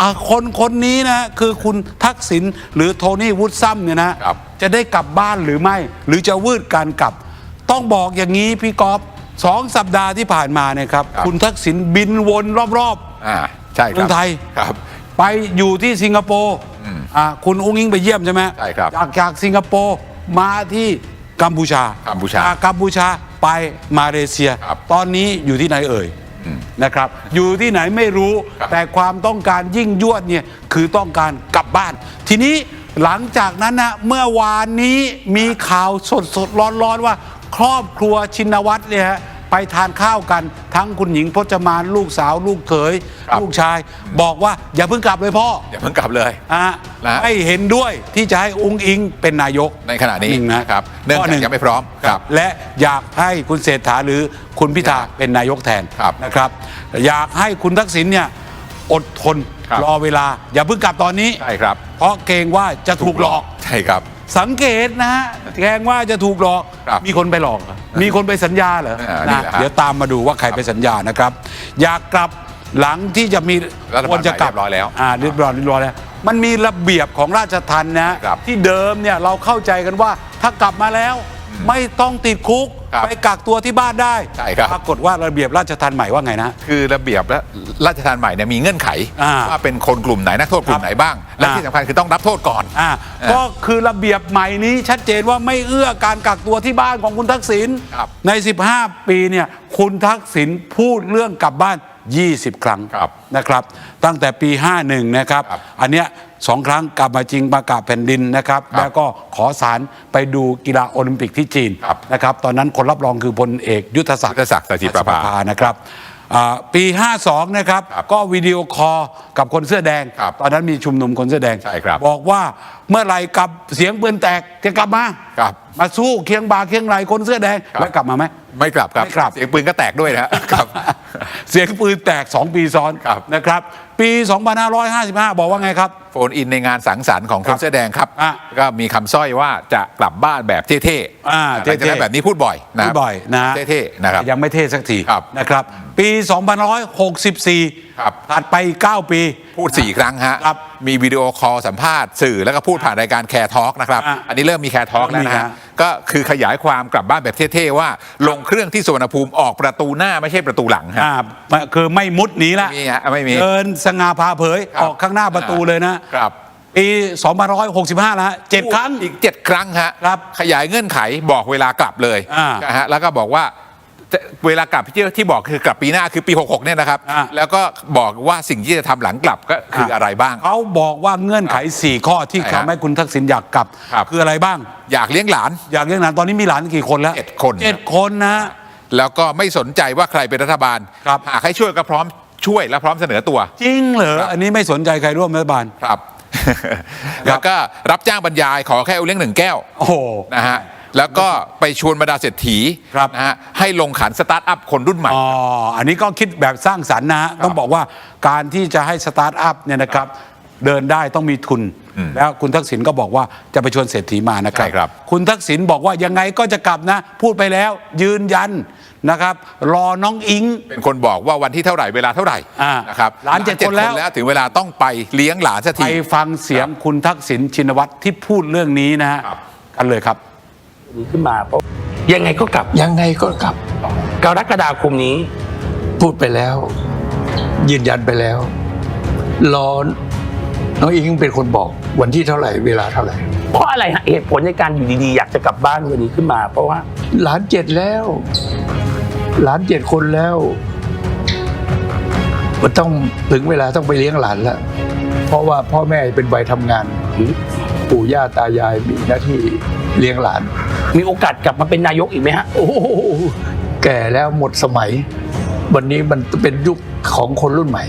อะคนคนนี้นะคือคุณทักษิณหรือโทนี่วูดซัมเนี่ยนะครับ จะได้กลับบ้านหรือไม่ หรือจะวืดการกลับ ต้องบอกอย่างนี้พี่กอฟสองสัปดาห์ที่ผ่านมาเนี่ยครับครับ คุณทักษิณบินวนรอบอ่าใช่ๆคเมืรัอบงไทย ครับ ไปอยู่ที่สิงคโปร์อะคุณอุ้งอิงไปเยี่ยมใช่ไหมใช่ครับจากจากสิงคโปร์มาที่กัมพูชากัมพูชาจากกัมพูชาไปมาเลเซีย ครับ ตอนนี้อยู่ที่ไหนเอ่ย นะครับอยู่ที่ไหนไม่รู้ครับแต่ความต้องการยิ่งยวดเนี่ยคือต้องการกลับบ้าน ทีนี้หลังจากนั้นนะเมื่อวานนี้มีข่าวสดสดร้อนร้อนๆว่า ครอบครัวชินวัตรเนี่ยฮะไป ทานข้าวกัน ทั้งคุณหญิงพจมานลูกสาว ลูกเขยครับ ลูกชาย บอกว่าอย่าเพิ่งกลับเลยพ่ออย่าเพิ่งกลับเลย อะนะฮะ ไม่เห็นด้วยที่จะให้อุ้งอิงเป็นนายก ในขณะนี้หงนะนะครับเนื่องข้จากยังไม่พร้อมครับ และอยากให้คุณเศรษฐาหรือคุณพิธาเป็นนายกแทนครับนะครับ อยากให้คุณทักษิณเนี่ยอดทนครับ รอเวลา อย่าเพิ่งกลับตอนนี้ ใช่ครับเพราะเกรงว่าจะถูกหลอก ใช่ครับ สังเกตนะฮะแกรงว่าจะถูกหลอก ครับมีคนไปหลอกเหรอมีคนไปสัญญาเหรออ่านี่นะแหละฮะเดี๋ยวตามมาดูว่าใครไปสัญญานะครับ อยากกลับหลังที่จะมีรัฐบาลควรจะกลับใหม่เรียบร้อยแล้วอ่าเรียบร้อยเรียบร้อยแล้ว มันมีระเบียบของราชทัณฑ์นะครับ ที่เดิมเนี่ยเราเข้าใจกันว่าถ้ากลับมาแล้ว ไม่ต้องติดคุก ครับไปกักตัวที่บ้านได้ใช่ครับ ปรากฏว่าระเบียบราชทัณฑ์ใหม่ว่าไงนะ คือระเบียบและราชทานใหม่เนี่ยมีเงื่อนไขอ่าว่าเป็นคนกลุ่มไหนนักโทษกลุ่ครัมบไหนบ้าง และอ่า ที่สำคัญคือต้องรับโทษก่อน อ่าอ่าก็คือระเบียบใหม่นี้ชัดเจนว่าไม่เอื้อการกักตัวที่บ้านของคุณทักษิณครับ ใน 15 ปีเนี่ยคุณทักษิณพูดเรื่องกลับบ้าน 20 ครั้งครับนะครับ ตั้งแต่ปี 51 นะครับ ครับอันเนี้ย สองครั้งกลับมาจริงประกาศแผ่นดินนะครับครับ แล้วก็ขอสารไปดูกีฬาโอลิมปิกที่จีนครับนะครับ ตอนนั้นคนรับรองคือพลเอกยุทธศักดิ์ยุทธศักดิ์สันติประภานะครับอ่าปี 52 นะครับครับ ก็วิดีโอคอลกับคนเสื้อแดงครับตอนนั้นมีชุมนุมคนเสื้อแดงใช่ครับบอกว่าเมื่อไหร่กลับเสียงปืนแตกจะกลับมาครับมาสู้เคียงบ่าเคียงไหลคนเสื้อแดงครับแล้วกลับมาไหมไม่กลับครับไม่กลับเสียงปืนก็แตกด้วยนะฮะครับ เสียงปืนแตก 2 ปีซ้อนครับนะครับ ปี 2555 บอกว่าไงครับ โฟนอินในงานสังสรรค์ของคครันบเสื้อแดงครับ อะ ก็มีคำสร้อยว่าจะกลับบ้านแบบเท่ๆอ่าหลังจากนั้นเท่ๆแบบนี้พูดบ่อยนะพูดบ่อยนะฮะเท่ๆนะครับ ยังไม่เท่สักทีครับ นะครับ ปี 2564 ครับถัดไปอีก9ปี พูด 4 ครั้งฮะ ครับมีวิดีโอคอลสัมภาษณ์สื่อแล้วก็พูดผ่านรายการแคร์ทอล์กนะครับ อะอันนี้เริ่มมีแคร์ทอล์กแล้วนะมีฮะฮะ ก็คือขยายความกลับบ้านแบบเท่ๆว่า ลงเครื่องที่สุวรรณภูมิออกประตูหน้าไม่ใช่ประตูหลังฮะ อ่าคือไม่มุดหนีละไม่มีฮะไม่มีเดินสง่าพาเผยครับออกข้างหน้าประตูเลยนะครับ ปี2565แล้วฮะเจ็ดครั้ง อีก 7 ครั้งฮะ ครับขยายเงื่อนไขบอกเวลากลับเลยอ่า นะฮะแล้วก็บอกว่า จะเวลากลับที่ที่บอกคือกลับปีหน้าคือปี 66เนี่ยนะครับ อ่าแล้วก็บอกว่าสิ่งที่จะทำหลังกลับก็คืออะไรบ้าง เขาบอกว่าเงื่อนไข 4 ข้อที่ใช่ฮะทำให้คุณทักษิณอยากกลับ ครับ คืออะไรบ้าง อยากเลี้ยงหลาน อยากเลี้ยงหลานตอนนี้มีหลานกี่คนแล้วเจ็ดคน เจ็ดคนนะ แล้วก็ไม่สนใจว่าใครเป็นรัฐบาลครับ หากให้ช่วยก็พร้อมช่วยและพร้อมเสนอตัว จริงเหรอครับอันนี้ไม่สนใจใครร่วมรัฐบาล ครับ แล้วก็รับจ้างบรรยายขอแค่เอาเลี้ยงหนึ่งแก้วโอ้โห นะฮะ แล้วก็ไปชวนบรรดาเศรษฐีครับ นะฮะให้ลงขันสตาร์ทอัพคนรุ่นใหม่ อ๋อ อันนี้ก็คิดแบบสร้างสรรค์นะฮะต้องบอกว่าการที่จะให้สตาร์ทอัพเนี่ยนะครับเดินได้ต้องมีทุน แล้วคุณทักษิณก็บอกว่าจะไปชวนเศรษฐีมานะครับใช่ครับ คุณทักษิณบอกว่ายังไงก็จะกลับนะ พูดไปแล้วยืนยันนะครับ รอน้องอิง เป็นคนบอกว่าวันที่เท่าไหร่เวลาเท่าไหร่อ่านะครับหลานเจ็ดคนแล้ว ถึงเวลาต้องไปเลี้ยงหลานสักไปทีฟังเสียงคุณทักษิณชินวัตรที่พูดเรื่องนี้นะฮะครับ กันเลยครับ นี้ขึ้นมาเพราะยังไงก็กลับยังไงก็กลับกรกฎาคมนี้ พูดไปแล้ว ยืนยันไปแล้วรอน้องอิงเป็นคนบอกวันที่เท่าไหร่เวลาเท่าไหร่ เพราะอะไรฮะเหตุผลในการอยู่ดีๆ อยากจะกลับบ้านวันนี้ขึ้นมา เพราะว่า หลานเจ็ดแล้ว หลานเจ็ดคนแล้วมันต้องถึงเวลาต้องไปเลี้ยงหลานแล้ว เพราะว่าพ่อแม่เป็นวัยทำงาน ปู่ย่าตายายมีหน้าที่เลี้ยงหลาน มีโอกาสกลับมาเป็นนายกอีกไหมฮะโอ้โหแก่แล้วหมดสมัย วันนี้มันเป็นยุคของคนรุ่นใหม่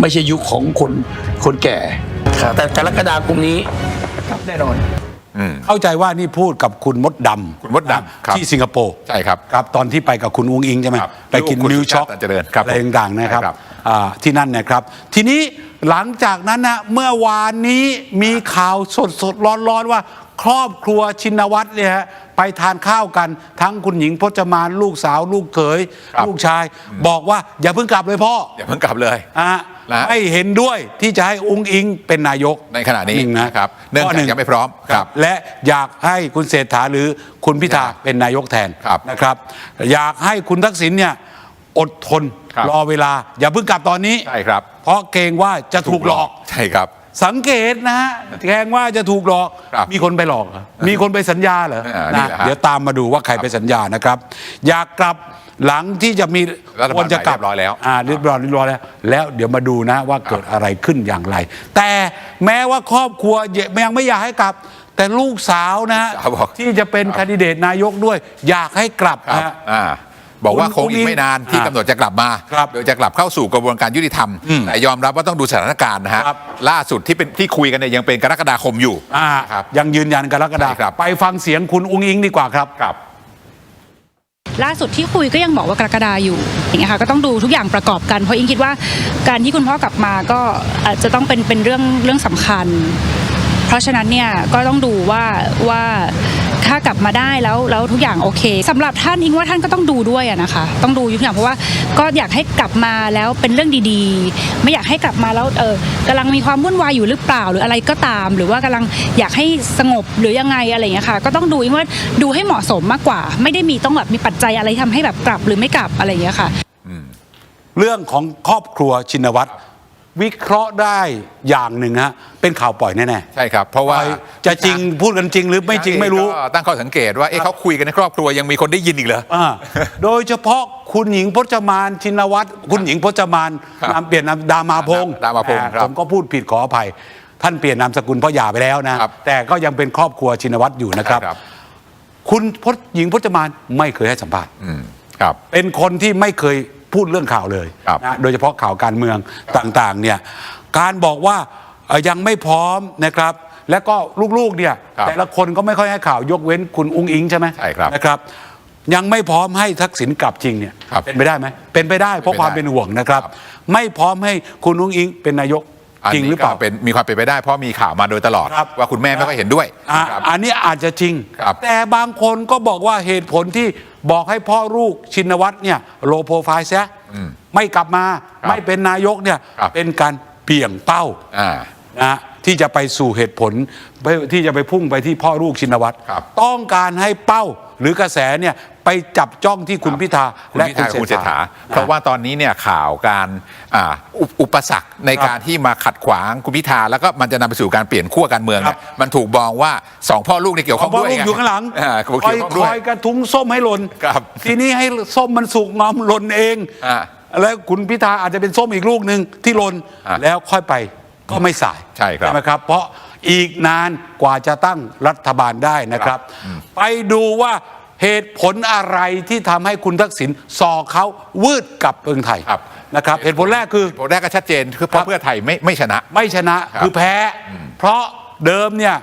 ไม่ใช่ยุคของคนคนแก่แต่กรกฎาคมนี้ครับแน่นอนอืมเข้าใจว่านี่พูดกับคุณมดดำคุณมดดำนะครับที่สิงคโปร์ใช่ครับครับ ตอนที่ไปกับคุณอุ้งอิงใช่ไหมครับไปกินลูกคุณมิวช็อกสุชาติตันเจริญครับอะไรต่างๆนะครับใช่ครับอ่าที่นั่นนะครับ ทีนี้หลังจากนั้นนะเมื่อวานนี้มีข่าวสดสดๆร้อนๆว่า ครอบครัวชินวัตรเนี่ยฮะไปทานข้าวกัน ทั้งคุณหญิงพจมานลูกสาว ลูกเขย ครับ ลูกชาย บอกว่าอย่าเพิ่งกลับเลยพ่ออย่าเพิ่งกลับเลย อะนะไม่เห็นด้วยที่จะให้อุ้งอิงเป็นนายก ในขณะนี้หงนะนะครับเนื่องจากข้หยังไม่พร้อมครับ และอยากให้คุณเศรษฐาหรือคุณพิธาครับเป็นนายกแทนครับนะครับ อยากให้คุณทักษิณเนี่ยอดทนครับ รอเวลา อย่าเพิ่งกลับตอนนี้ ใช่ครับเพราะเกรงว่าจะถูกหลอก ใช่ครับ สังเกตนะฮะแกล้งว่าจะถูกหลอก ครับมีคนไปหลอกเหรอมีคนไปสัญญาเหรออ่านี่นะแหละฮะเดี๋ยวตามมาดูว่าใครไปสัญญานะครับ อยากกลับหลังที่จะมีรัฐบาลควรจะกลับใหม่เรียบร้อยแล้วอ่าเรียบร้อยเรียบร้อยแล้ว แล้วเดี๋ยวมาดูนะว่าเกิดอะไรขึ้นอย่างไร แต่แม้ว่าครอบครัวยังไม่อยากให้กลับ แต่ลูกสาวนะฮะสาวบอกที่จะเป็นแคนดิเดตนายกด้วย อยากให้กลับครับนะฮะอ่า บอกว่าคุณคงอีกไม่นานที่อ่ากำหนดจะกลับมา ครับโดยจะกลับเข้าสู่กระบวนการยุติธรรมอืมแต่ยอมรับว่าต้องดูสถานการณ์นะฮะครับ ล่าสุดที่เป็นที่คุยกันเนี่ยยังเป็นกรกฎาคมอยู่อ่าครับ ยังยืนยันกรกฎาใช่ครับไปฟังเสียงคุณอุ้งอิงดีกว่าครับ ครับ ล่าสุดที่คุยก็ยังบอกว่ากรกฎาอยู่อย่างเงี้ยค่ะก็ต้องดูทุกอย่างประกอบกันเพราะอิงคิดว่าการที่คุณพ่อกลับมาก็อาจจะต้องเป็นเป็นเรื่องเรื่องสำคัญ เพราะฉะนั้นเนี่ยก็ต้องดูว่าว่าถ้ากลับมาได้แล้วแล้วทุกอย่างโอเคสำหรับท่านอิงว่าท่านก็ต้องดูด้วยนะคะ ต้องดูทุกอย่างเพราะว่าก็อยากให้กลับมาแล้วเป็นเรื่องดีๆ ไม่อยากให้กลับมาแล้วเออกำลังมีความวุ่นวายอยู่หรือเปล่าหรืออะไรก็ตาม หรือว่ากำลังอยากให้สงบหรือยังไงอะไรอย่างเงี้ยค่ะ ก็ต้องดูอิงว่าดูให้เหมาะสมมากกว่า ไม่ได้มีต้องแบบมีปัจจัยอะไรที่ทำให้แบบกลับหรือไม่กลับอะไรอย่างเงี้ยค่ะเรื่องของครอบครัวชินวัตร วิเคราะห์ได้อย่างหนึ่งฮะเป็นข่าวปล่อยแน่ใช่ครับ เพราะๆว่าปล่อยจะจริงพูดกันจริงหรือไม่จริงไม่รู้ก็ตั้งข้อสังเกตว่าเอ๊ะเขาคุยกันในครอบครัวยังมีคนได้ยินอีกเหรออ่าโดยเฉพาะคุณหญิงพจมานชินวัตรคุณหญิงพจมานครับนามเปลี่ยนนามดามาพงศ์ดามาพงศ์อ่ครับ ผมก็พูดผิดขออภัย ท่านเปลี่ยนนามสกุลเพ่อหย่าไปแล้วนะครับแต่ก็ยังเป็นครอบครัวชินวัตรอยู่นะครับครับคุณพจหญิงพจมานไม่เคยให้สัมภาษณ์อืมครับเป็นคนที่ไม่เคย พูดเรื่องข่าวเลยครับนะโดยเฉพาะข่าวการเมืองต่างๆเนี่ยการบอกว่าเอ่อยังไม่พร้อมนะครับ และก็ลูกๆเนี่ยครับแต่ละคนก็ไม่ค่อยให้ข่าวยกเว้นคุณอุ้งอิงใช่ไหมใช่ครับนะครับ ยังไม่พร้อมให้ทักษิณกลับจริงเนี่ยครับเป็นไปได้ไหมเป็นไปได้เพราะเป็นไปได้ความเป็นห่วงนะครับครับ ไม่พร้อมให้คุณอุ้งอิงเป็นนายกอัน จริงนี้หรือเปล่าก็เป็นมีความเป็นไปได้เพราะมีข่าวมาโดยตลอด ครับ ว่าคุณแม่ไม่ค่อยเห็นด้วยอะครับ อันนี้อาจจะจริง ครับ แต่บางคนก็บอกว่าเหตุผลที่บอกให้พ่อลูกชินวัตรเนี่ยโลโปรไฟล์ซะอืมไม่กลับมาครับไม่เป็นนายกเนี่ยครับ เป็นการเบี่ยงเป้าอ่านะฮะที่จะไปสู่เหตุผลที่จะไปพุ่งไปที่พ่อลูกชินวัตรครับ ต้องการให้เป้าหรือกระแสเนี่ย ไปจับจ้องที่คุณพิธาคุณและพิคุธาณกับคุณเศเศรรษษฐาฐาเพราะว่าตอนนี้เนี่ยข่าวการอ่าอุปอุปสรรคในครับการที่มาขัดขวางคุณพิธาแล้วก็มันจะนำไปสู่การเปลี่ยนขั้วการเมืองครัเนี่ยบมันถูกมองว่าสองพ่อลูกเนี่ยเกี่ยวข้องพ่อด้วยลูกอยู่ข้างหลังอ่าคเกี่อยยวข้องคด้วยอยกระทุ้งส้มให้หล่นครับทีนี้ให้ส้มมันสุกงอมหล่นเองอ่าแล้วคุณพิธาอาจจะเป็นส้มอีกลูกหนึ่งที่หล่นอะแล้วค่อยไปก็ไม่สายใช่ครับไหมครับ เพราะอีกนานกว่าจะตั้งรัฐบาลได้นะครับ ไปดูว่า เหตุผลอะไรที่ทำให้คุณทักษิณสอเขาวืดกลับเมืองไทยครับ นะครับ เหตุผลแรกคือผลแรกก็ชัดเจนคือเพครัราะบเพื่อไทยไม่ไม่ชนะ ไม่ชนะครับคือแพ้ เพราะเดิมเนี่ย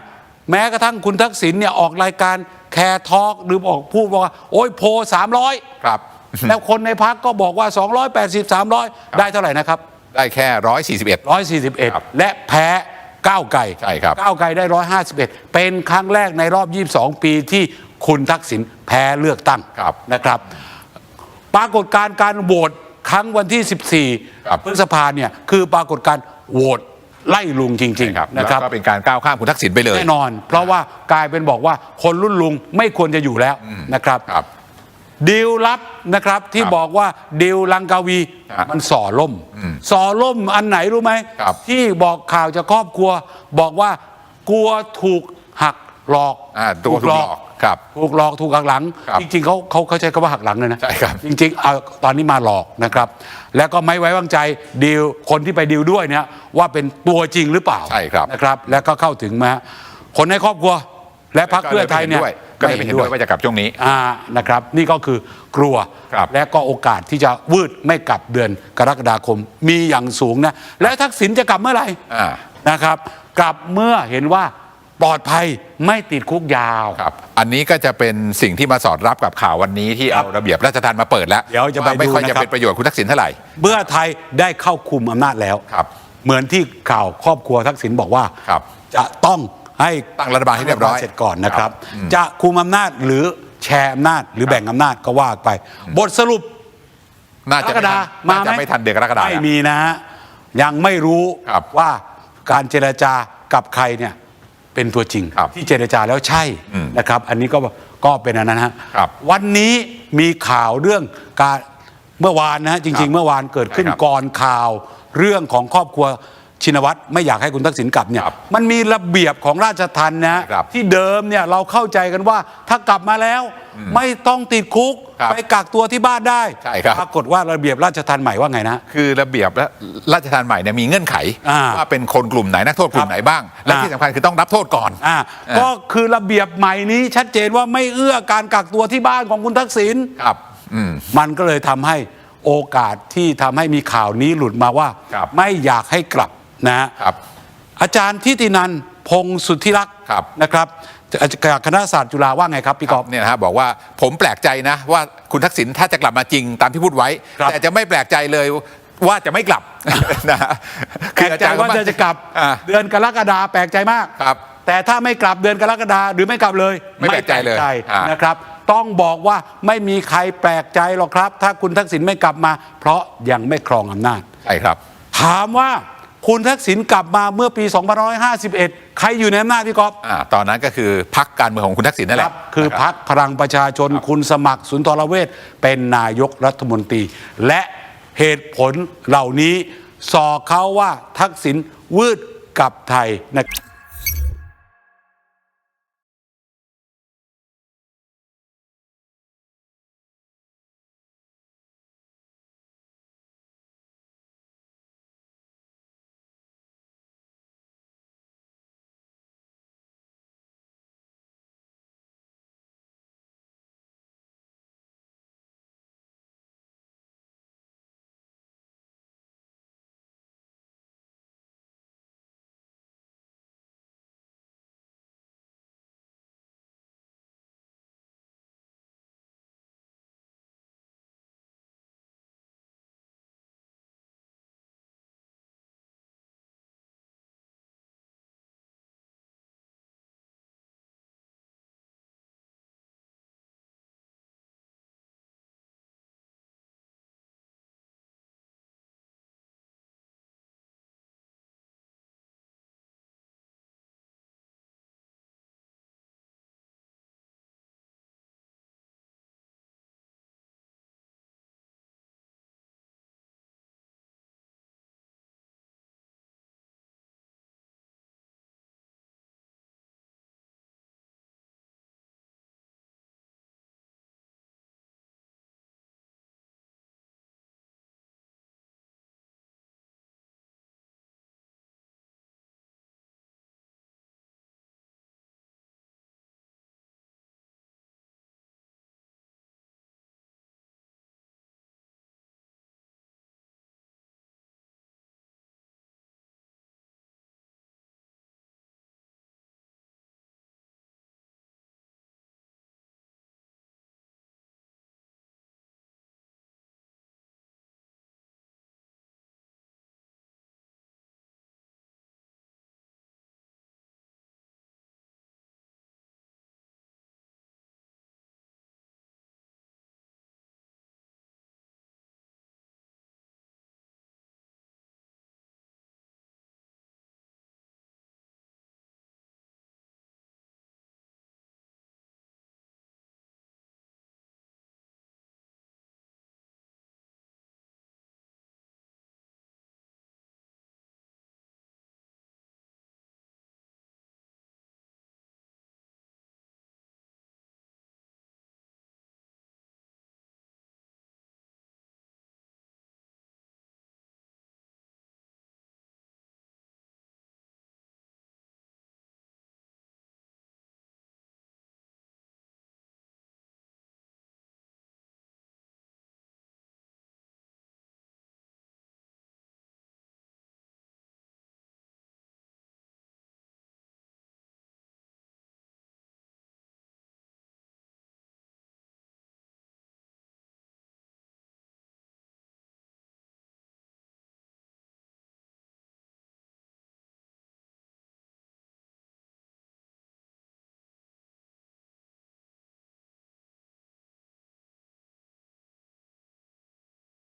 แม้กระทั่งคุณทักษิณเนี่ยออกรายการแคร์ทอล์กหรือบอกพูดว่า โอ้ยโพล300ครับ แล้วคนในพักก็บอกว่า 280 300 ได้เท่าไหร่นะครับ ได้แค่ร้อยสี่สิบเอ็ดครับ141 และแพ้ก้าวไกลใช่ครับก้าวไกลได้ 151 เป็นครั้งแรกในรอบ 22 ปีที่ คุณทักษิณแพ้เลือกตั้งครับนะครับ ปรากฏการณ์การโหวตครั้งวันที่ครับ14 พฤษภาเนี่ยคือปรากฏการณ์โหวตไล่ลุงจริงครับๆนะครับแล้วก็เป็นการก้าวข้ามคุณทักษิณไปเลยแน่นอน เพราะว่ากลายเป็นบอกว่าคนรุ่นลุงไม่ควรจะอยู่แล้วนะครับครับดีลลับนะครับที่ครับบอกว่าดีลลังกาวีฮะมันส่อล่มส่อล่มอันไหนรู้ไหมครับที่บอกข่าวจากครอบครัว บอกว่ากลัวถูกหักหลอกอ่าตัวถูกหลอก ครับถูกหลอกถูกหักหลัง ครับจริงๆเขาเขาเขาใช้คำว่าหักหลังเลยนะใช่ครับ จริงๆเอาตอนนี้มาหลอกนะครับ แล้วก็ไม่ไว้วางใจดีลคนที่ไปดีลด้วยเนี่ยว่าเป็นตัวจริงหรือเปล่าใช่ครับนะครับ แล้วก็เข้าถึงมาคนในครอบครัวและพรรคเพื่อไทยเนี่ยก็เลยไม่เห็นด้วยว่าจะกลับช่วงนี้ อ่านะครับ นี่ก็คือกลัว ครับ และก็โอกาสที่จะวืดไม่กลับเดือนกรกฎาคมมีอย่างสูงนะ และทักษิณจะกลับเมื่อไหร่ อ่า นะครับกลับเมื่อเห็นว่า ปลอดภัยไม่ติดคุกยาว ครับ อันนี้ก็จะเป็นสิ่งที่มาสอดรับกับข่าววันนี้ที่ครับเอาระเบียบราชทานมาเปิดแล้วเดี๋ยวจะไปว่าไม่ค่อยดูจะนะครับ เป็นประโยชน์คุณทักษิณเท่าไหร่ เมื่อไทยได้เข้าคุมอำนาจแล้ว ครับเหมือนที่ข่าวครอบครัวทักษิณบอกว่า ครับจะต้องให้ตั้งรัฐบาลให้เรียบร้อยเสร็จก่อนนะครับครับอืม จะคุมอำนาจหรือแชร์อำนาจหรือแบ่งอำนาจก็ว่าไป บทสรุป น่ากจะรกฎาไม่มาทันน่าจะไหมไม่ทันเดือนกรกฎาไม่มีนะฮะยังไม่รู้ครับว่าการเจรจากับใครเนี่ย เป็นตัวจริง ครับที่เจรจาแล้วใช่อืมนะครับ อันนี้ก็ก็เป็นอันนั้นฮะครับ วันนี้มีข่าวเรื่องการเมื่อวานนะฮะจครัริงบๆเมื่อวานเกิดขึ้นใช่ครับ ก่อนข่าวเรื่องของครอบครัว ชินวัตรไม่อยากให้คุณทักษิณกลับเนี่ยครับมันมีระเบียบของราชทันนะฮะครับ ที่เดิมเนี่ยเราเข้าใจกันว่าถ้ากลับมาแล้ว ไม่ต้องติดคุกครับไปกักตัวที่บ้านได้ใช่ครับ ปรากฏว่าระเบียบราชทันใหม่ว่าไงนะ คือระเบียบและราชทานใหม่เนี่ยมีเงื่อนไข อ่าว่าเป็นคนกลุ่มไหนนักโทษกลุ่มไหนบ้าง และอ่า ที่สำคัญคือต้องรับโทษก่อน อ่าอ่าก็คือระเบียบใหม่นี้ชัดเจนว่าไม่เอื้อการกักตัวที่บ้านของคุณทักษิณ ครับ อืม มันก็เลยทำให้โอกาสที่ทำให้มีข่าวนี้หลุดมาว่า ครับไม่อยากให้กลับ นะฮะครับ อาจารย์ทิตินันพงศ์สุทธิรักษ์ครับ นะครับจากคณะศาสตร์จุฬาว่าไงครับพี่กอล์ฟเนี่ยนะฮะบอกว่าผมแปลกใจนะว่าคุณทักษิณถ้าจะกลับมาจริงตามที่พูดไว้ ครับแต่จะไม่แปลกใจเลยว่าจะไม่กลับ นะฮะแปลกใจว่าจะจะกลับอ่า เดือนกรกฎาแปลกใจมาก ครับแต่ถ้าไม่กลับเดือนกรกฎาหรือไม่กลับเลยไม่แปลกใจเลยไม่อ่านะครับ ต้องบอกว่าไม่มีใครแปลกใจหรอกครับ ถ้าคุณทักษิณไม่กลับมา เพราะยังไม่ครองอำนาจ ใช่ครับ ถามว่า คุณทักษิณกลับมาเมื่อปี2551 ใครอยู่ในอำนาจพี่กอล์ฟอ่าตอนนั้นก็คือพักการเมืองของคุณทักษิณนั่นแหคละรับคือนะพักพลังประชาชนคุณสมัครสุนทรเวชเป็นนายกรัฐมนตรี และเหตุผลเหล่านี้สอเขาว่าทักษิณวืดกลับไทยนะครับ